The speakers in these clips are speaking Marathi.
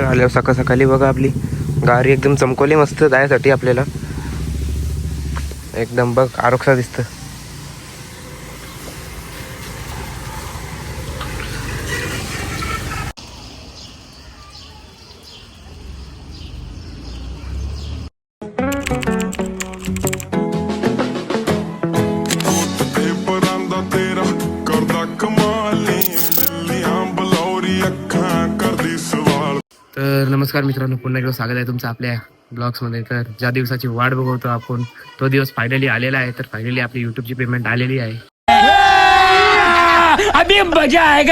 तर आल्यावर सकाळ सकाळी बघा आपली. गाडी एकदम चमकवली मस्त जायसाठी आपल्याला. एकदम बघ आरोक्षा दिसतं. नमस्कार मित्रांनो पुन्हा एकदा स्वागत आहे तुमचं आपल्या ब्लॉग्समध्ये तर ज्या दिवसाची वाट बघवतो आपण तो दिवस फायनली आलेला आहे. तर फायनली आपली युट्यूबची पेमेंट आलेली आहे.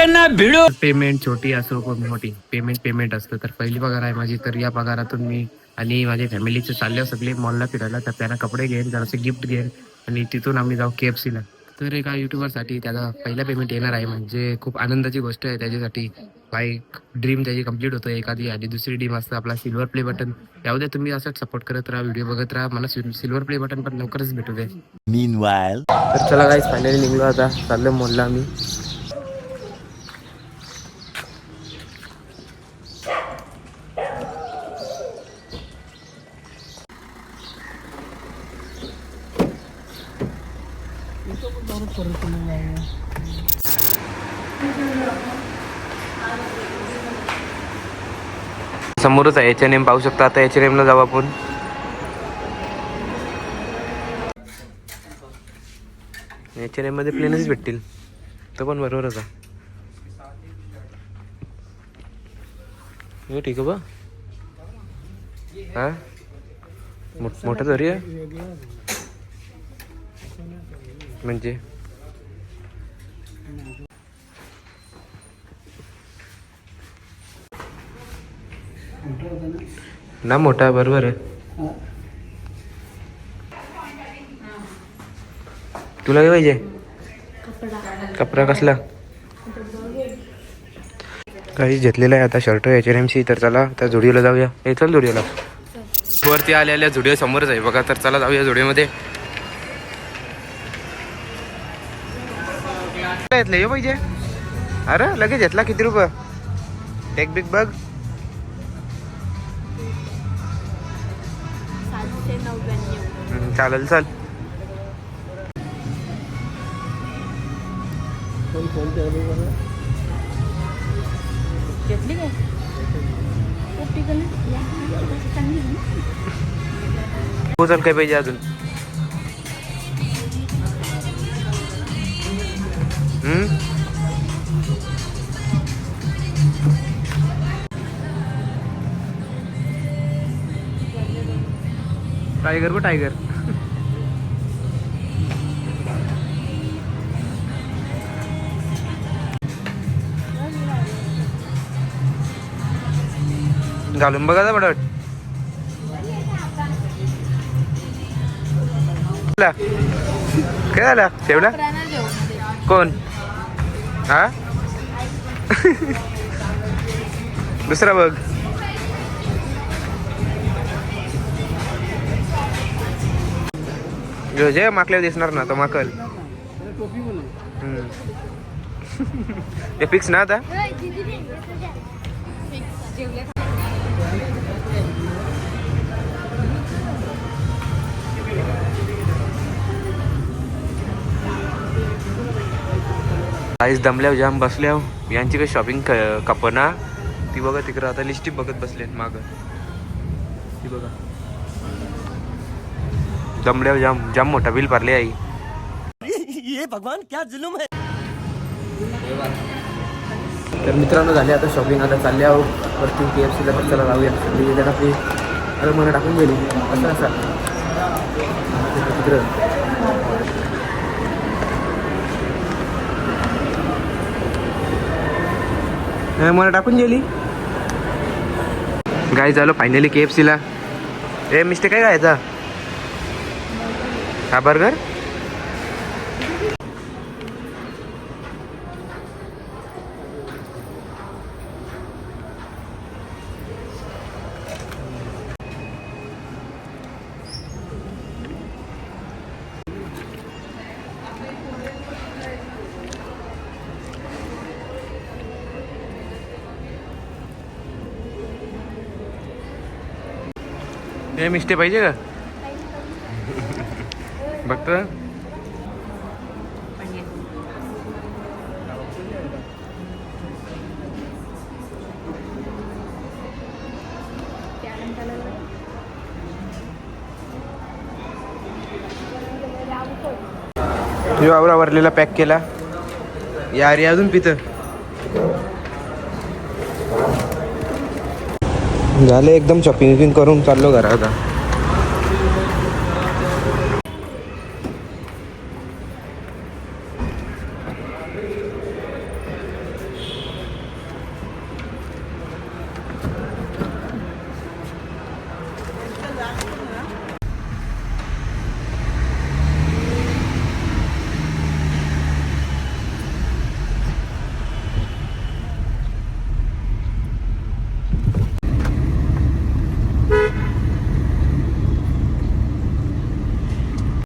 ना भिड़ो. पेमेंट छोटी असो कोण मोठी पेमेंट पेमेंट असतं. तर पहिली पगार आहे माझी तर या पगारातून मी आणि माझ्या फॅमिलीचे चालले सगळे मॉलला फिरायला. तर त्यांना कपडे घेईन जरासे गिफ्ट घेईन आणि तिथून आम्ही जाऊ के एफ सीला तर एका युट्यूबरसाठी त्याचा पहिला पेमेंट येणार आहे म्हणजे खूप आनंदाची गोष्ट आहे त्याच्यासाठी. बाईक ड्रीम त्याची कंप्लीट होतं एखादी आणि दुसरी ड्रीम असतं आपला सिल्वर प्ले बटन यामध्ये तुम्ही असंच सपोर्ट करत राहा व्हिडिओ बघत राहा. मला सिल्वर प्ले बटन पण लवकरच भेटू दे. Meanwhile, तर चला गाईज फायनली निघलो आता. चाललो मॉलला आम्ही. समोरच आहे एच एन एम पाहू शकता. आता एच एन एमला जाऊ आपण. एच एन एममध्ये प्लेनच भेटतील. तो पण बरोबरच आहे. हो ठीक आहे बा. हा? मोठ मोठा तरी आहे? म्हणजे? ना मोठा बरोबर आहे. तुला काय पाहिजे? कपडा कसला? काही घेतलेला आहे आता shirt H N M C तर चला त्या झुडिओला जाऊया. हे चल झुडिओला वरती आलेल्या झुडिओ समोरच आहे बघा तर चला जाऊया झुडिओमध्ये घेतलं हे पाहिजे अरे लगेच घेतला किती रुपये? टेक बिग बघ चालेल चाल. घेतली काय? प्रॅक्टिकल चांगली आहे ना? हो चल काय पाहिजे अजून? टायगर बघ टायगर. घालून बघा जा बडट काय झालं ठेवला कोण? हा? दुसरा बघ. जो जे माकल्यावर दिसणार ना तो माकल. ते फिक्स ना आता? जेवले आईस जाम बसल्याव यांची काही शॉपिंग कपना ती बघा तिकडं आता लिस्टिप बघत बसले माग. ती बघा. दमल्यावर जाम जाम मोठा बिल भरले आई। ये भगवान क्या जुलुम है? तर मित्रांनो झाले आता शॉपिंग आता चालले आहो वरती के एफ सीला चला जाऊया सगळी जण आपली अरे मला टाकून गेली. असं असा. तिकडं. हे मला टाकून गेली. गाय झालं फायनली के एफ सीला ए मिस्टेक काय गायचा हा बर्गर? हे मिस्टे पाहिजे का? बघत. वावरा आवरा वरलेला पॅक केला. यार अजून पित. झाले एकदम शॉपिंग करून चाललो घरा आता.